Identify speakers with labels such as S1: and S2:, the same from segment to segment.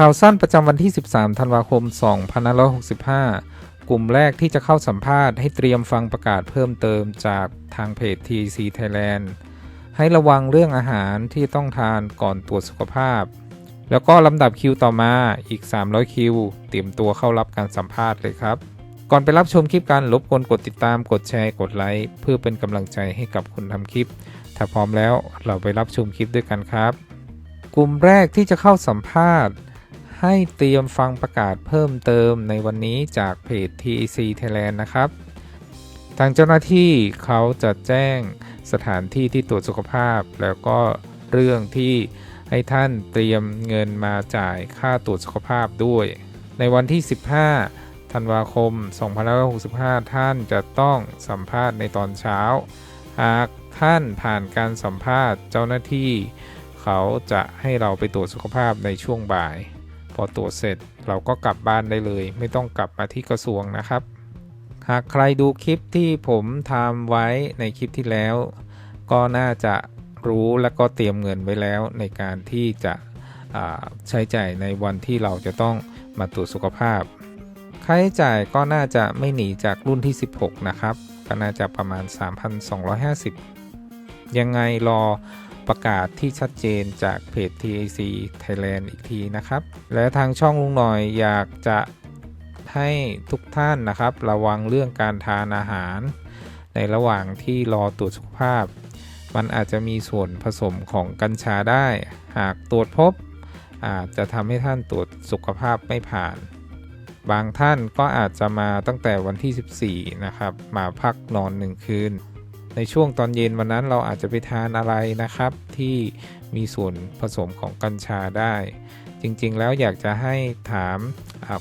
S1: ข่าวสั้นประจำวันที่ 13 ธันวาคม 2565 กลุ่มแรกที่จะเข้าสัมภาษณ์ให้เตรียมฟังประกาศเพิ่มเติมจากทางเพจ TC Thailand ให้ระวังเรื่องอาหารที่ต้องทานก่อนตรวจสุขภาพ แล้วก็ลำดับคิวต่อมาอีก 300 คิว เตรียมตัวเข้ารับการสัมภาษณ์เลยครับ ก่อนไปรับชมคลิปกันรบกวนกดติดตามกดแชร์กดไลค์เพื่อเป็นกำลังใจให้กับคนทำคลิป ถ้าพร้อมแล้วเราไปรับชมคลิปด้วยกันครับ กลุ่มแรกที่จะเข้าสัมภาษณ์ ให้เตรียมฟังประกาศเพิ่มเติมในวันนี้จากเพจ TEC Thailand นะครับ ทางเจ้าหน้าที่เขาจะแจ้งสถานที่ที่ตรวจสุขภาพ แล้วก็เรื่องที่ให้ท่านเตรียมเงินมาจ่ายค่าตรวจสุขภาพด้วย ในวันที่ 15 ธันวาคม 2565 ท่านจะต้องสัมภาษณ์ในตอนเช้า หากท่านผ่านการสัมภาษณ์เจ้าหน้าที่ เขาจะให้เราไปตรวจสุขภาพในช่วงบ่าย พอตรวจเสร็จเราก็กลับบ้านได้เลย ไม่ต้องกลับมาที่กระทรวงนะครับ หากใครดูคลิปที่ผมทำไว้ในคลิปที่แล้ว ก็น่าจะรู้และก็เตรียมเงินไว้แล้วในการที่จะใช้จ่ายในวันที่เราจะต้องมาตรวจสุขภาพ ค่าใช้จ่ายก็น่าจะไม่หนีจากรุ่นที่ 16 นะครับ ก็น่าจะประมาณ 3,250 ยังไงรอ ประกาศที่ชัดเจนจากเพจ TAC Thailand อีกทีนะครับ และทางช่องลุงหน่อยอยากจะให้ทุกท่านนะครับ ระวังเรื่องการทานอาหาร ในระหว่างที่รอตรวจสุขภาพ มันอาจจะมีส่วนผสมของกัญชาได้ หากตรวจพบ อาจจะทำให้ท่านตรวจสุขภาพไม่ผ่าน บางท่านก็อาจจะมาตั้งแต่วันที่ 14 นะครับ มาพักนอนหนึ่งคืน ในช่วงตอนเย็นวันนั้นเราอาจจะไปทานอะไรนะครับ ที่มีส่วนผสมของกัญชาได้ จริงๆแล้วอยากจะให้ถาม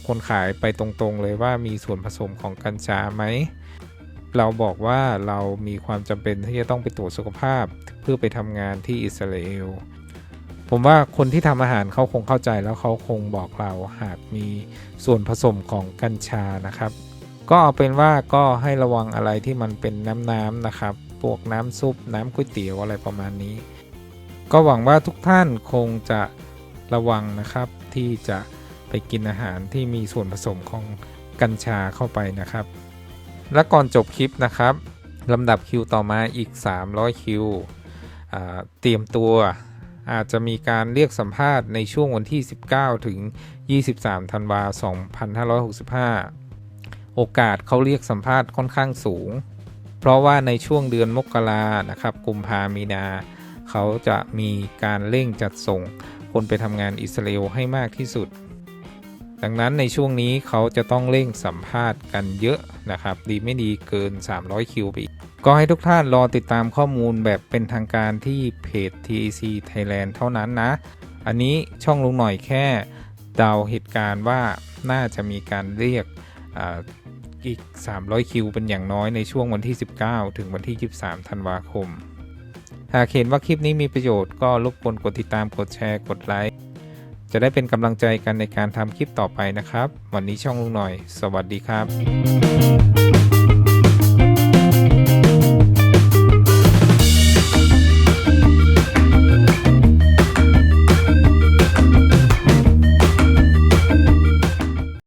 S1: คนขายไปตรงๆ เลยว่ามีส่วนผสมของกัญชาไหมเราบอกว่าเรามีความจำเป็นที่จะต้องไปตรวจสุขภาพเพื่อไปทำงานที่อิสราเอลผมว่าคนที่ทำอาหารเขาคงเข้าใจแล้วเขาคงบอกเราหากมีส่วนผสมของกัญชานะครับ ก็เอาเป็นว่าก็ให้ระวังอะไรที่มันเป็นน้ำๆนะครับ วกน้ำซุป น้ำก๋วยเตี๋ยวอะไรประมาณนี้ ก็หวังว่าทุกท่านคงจะระวังนะครับที่จะไปกินอาหารที่มีส่วนผสมของกัญชาเข้าไปนะครับ และก่อนจบคลิปนะครับลำดับคิวต่อมาอีก 300 คิวเตรียมตัวอาจจะมีการเรียกสัมภาษณ์ในช่วงวันที่ 19 ถึง 23 ธันวาคม2565 โอกาสเขาเรียกสัมภาษณ์ค่อนข้างสูง เพราะว่าในช่วงเดือนมกรานะครับกุมภามีนา เขาจะมีการเร่งจัดส่งคนไปทำงานอิสราเอลให้มากที่สุด ดังนั้นในช่วงนี้เขาจะต้องเร่งสัมภาษณ์กันเยอะนะครับ ดีไม่ดีเกิน 300 คิวไปอีก็ให้ทุกท่านรอติดตามข้อมูลแบบเป็นทางการที่เพจ TEC Thailand เท่านั้นนะ อันนี้ช่องลุงหน่อยแค่เดาเหตุการณ์ว่าน่าจะมีการเรียก อีก 300 คิวเป็นอย่างน้อยในช่วงวันที่ 19 ถึงวันที่ 23 ธันวาคม หากเห็นว่าคลิปนี้มีประโยชน์ก็รบกวนกดติดตามกดแชร์กดไลค์ จะได้เป็นกำลังใจกันในการทำคลิปต่อไปนะครับ วันนี้ช่องลุงหน่อย สวัสดีครับ